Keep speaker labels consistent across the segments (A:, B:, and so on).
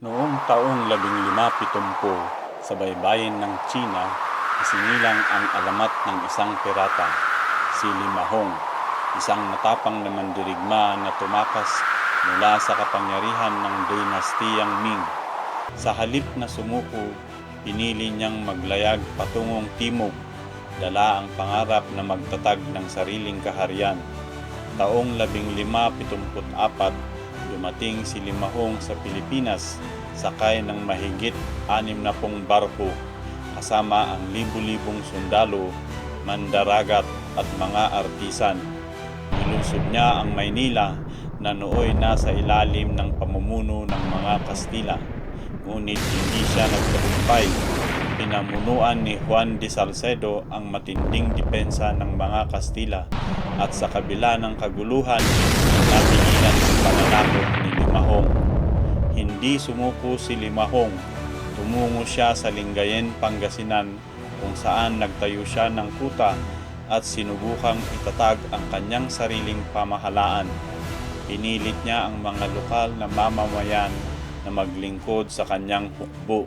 A: Noong taong labing lima pitumpo sa baybayin ng China, isinilang ang alamat ng isang pirata, si Limahong, isang matapang na mandirigma na tumakas mula sa kapangyarihan ng dinastiyang Ming. Sa halip na sumuko, pinili niyang maglayag patungong timog, dala ang pangarap na magtatag ng sariling kaharian. Taong labing lima pitumput apat, dumating si Limahong sa Pilipinas sakay ng mahigit anim na pong barko kasama ang libu-libong sundalo, mandaragat at mga artisan. Nilusod niya ang Maynila na nooy nasa ilalim ng pamumuno ng mga Kastila. Ngunit hindi siya nagtagumpay. Pinamunuan ni Juan de Salcedo ang matinding depensa ng mga Kastila at sa kabila ng kaguluhan, napigilan ang pananakot ni Limahong. Hindi sumuko si Limahong. Tumungo siya sa Lingayen, Pangasinan kung saan nagtayo siya ng kuta at sinubukang itatag ang kanyang sariling pamahalaan. Pinilit niya ang mga lokal na mamamayan na maglingkod sa kanyang hukbo.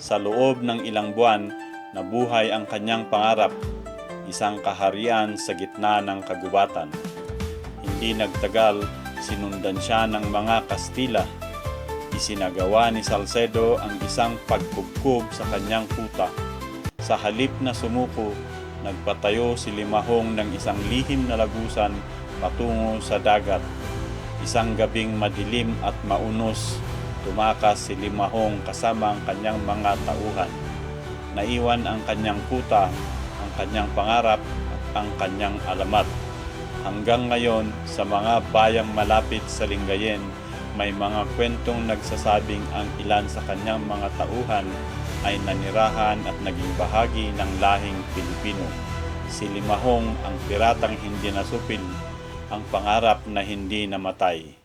A: Sa loob ng ilang buwan, nabuhay ang kanyang pangarap, isang kaharian sa gitna ng kagubatan. Hindi nagtagal, sinundan siya ng mga Kastila. Isinagawa ni Salcedo ang isang pagkubkob sa kanyang kuta. Sa halip na sumuko, nagpatayo si Limahong ng isang lihim na lagusan patungo sa dagat. Isang gabing madilim at maunos, tumakas si Limahong kasama ang kanyang mga tauhan. Naiwan ang kanyang kuta, ang kanyang pangarap at ang kanyang alamat. Hanggang ngayon, sa mga bayang malapit sa Lingayen, may mga kwentong nagsasabing ang ilan sa kanyang mga tauhan ay nanirahan at naging bahagi ng lahing Pilipino. Si Limahong ang piratang hindi nasupil, ang pangarap na hindi namatay.